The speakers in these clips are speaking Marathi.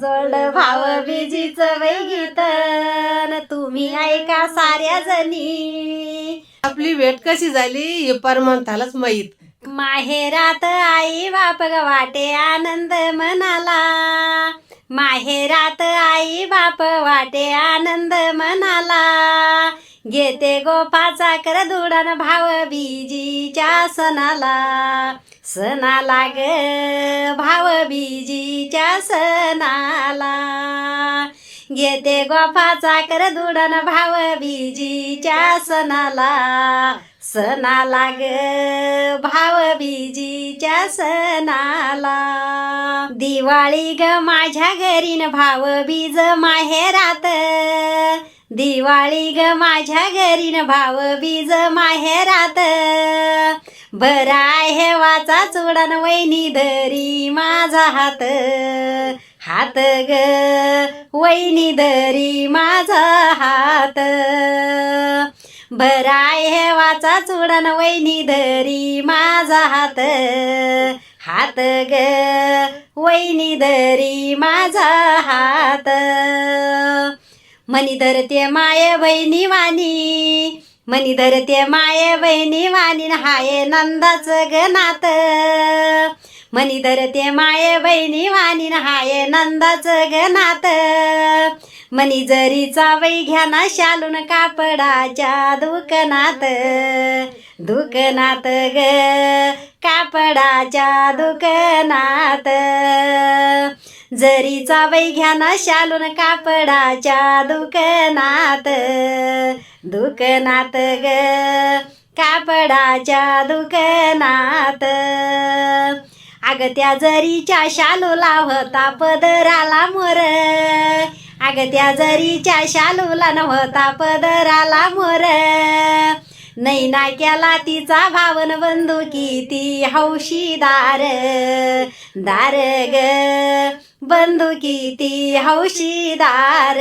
जोड भाव बीजीच वैगीतन. तुम्ही ऐका साऱ्या जणी आपली भेट कशी झाली हे परमानतालाच माहीत. माहेरात आई बाप ग वाटे आनंद मनाला. माहेरात आई बाप वाटे आनंद मनाला. घेते गोपाचा कर दुडन भाव बीजीच्या सणाला. सणाला ग भाव बीजीच्या सणाला. घेते गोफा कर दुडन भाव बीजीच्या सणाला. सणाला ग भाव बीजीच्या सणाला. दिवाळी ग माझ्या घरीन भाव बीज माहेरात दिवाळी ग माझ्या घरीन भाव बीज माहेरात बराय आहे वाचा चुडन वैनी धरी माझा हात. हात ग वैनी धरी माझा हात. बराय हे वाचा चुडन वैनी धरी माझा हात. हात ग वैनी धरी माझा हात. मनी धरते माय बहिणी वाणी मनी धरते माये बहिणी वाणीन हाये नंदाच गनात मनी धरते माये बहिणी वाणीन हाये नंदाच गनात मनी जरीचा वै घ्याना शालून कापडाच्या दुकानात. दुकानात ग कापडाच्या दुकानात. जरीचा वै घ्याना शालून कापडाच्या दुकानात. दुकानात ग कापडाच्या दुकानात अग त्या जरीच्या शालूला होता पदराला मोर. अग त्या जरीच्या शालूला नव्हता पदराला मोर. नैना केला तिचा भावन बंदुकी ती हौशीदार. दार ग बंदुकी ती हौशीदार.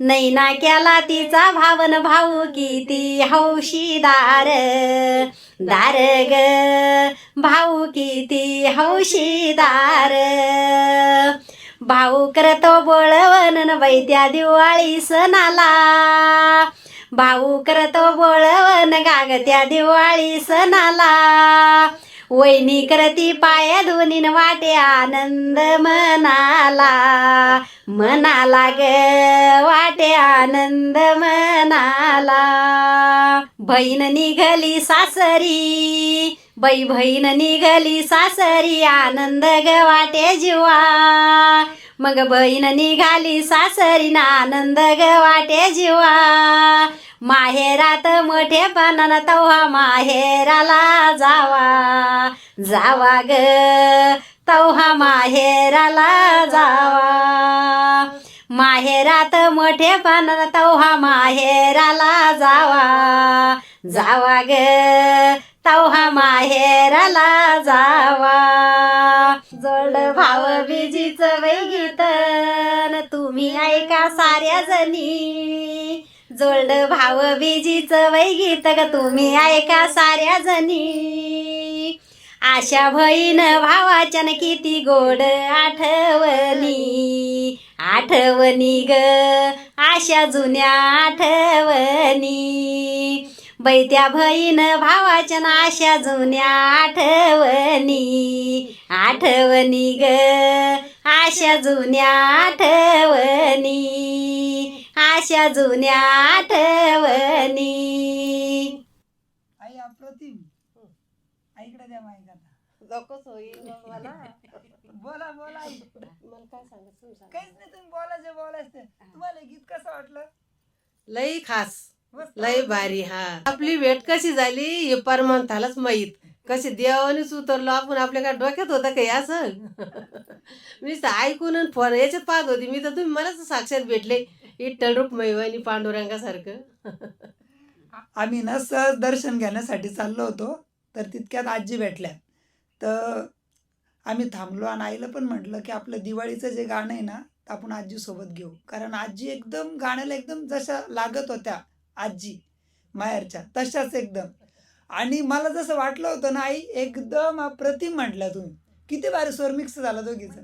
नैना केला तिचा भावन भाऊ किती हौशीदार. दार ग. भाऊ किती हौशीदार. भाऊ करतो बोळवण वैद्या दिवाळी सणाला. भाऊ करतो बोळवन गागत्या दिवाळी सणाला. वैनी करती पाया धुनीन वाटे आनंद मनाला. मनाला ग वाटे आनंद मनाला. बहीण निघाली सासरी बाई बहीण निघली सासरी आनंद ग वाटे जीवा. मग बहीण निघाली सासरी ना आनंद ग वाटे जीवा. माहेरात मोठेपणानं तव्हा माहेराला जावा. जावा ग तव्हा माहेराला जावा. माहेरात मोठेपणानं तव्हा माहेराला जावा. जावा ग तव्हा माहेराला जावा. जोड भाव बीजीच वैगीतन ऐका साऱ्या जणी. जोड भाव बीजीच वैगीत ग तुम्ही ऐका साऱ्या जणी. आशा बहीण भावाच्यान किती गोड आठवणी. आठवणी ग आशा जुन्या आठवणी. बैत्या बहीण भावाच्या आशा जुन्या आठवणी. आठवणी ग आशा जुन्या आठवणी आशा जुन्या आठवणी. आई अप्रतिम. आईकडे द्या माईक आता बोला बोला आई. काहीच नाही तुम्ही बोलायचे बोलायचं तुम्हाला हे गीत कसं वाटलं? लई खास. मस्त. लई भारी हा. आपली भेट कशी झाली हे परमानतालाच माहीत. कशी देवानेच उतरलो आपण आपल्या काय डोक्यात होतं काही असं? मी तर ऐकून फोन याच्यात पाहत होती. मी तर तुम्ही मलाच साक्षात भेटले. इट्टल रूप मैवानी पांडुरंगासारखं. आम्ही ना सहज दर्शन घेण्यासाठी चाललो होतो. तर तितक्यात आजी भेटल्या तर आम्ही थांबलो आणि आईला पण म्हटलं की आपलं दिवाळीचं जे गाणं आहे ना ते आपण आजीसोबत घेऊ. कारण आजी एकदम गाण्याला एकदम जशा लागत होत्या आजी माहेरच्या तशाच एकदम. आणि मला जसं वाटलं होतं ना आई एकदम अप्रतिम म्हटलं तुम्ही. किती भारी स्वर मिक्स झाला दोघीचं.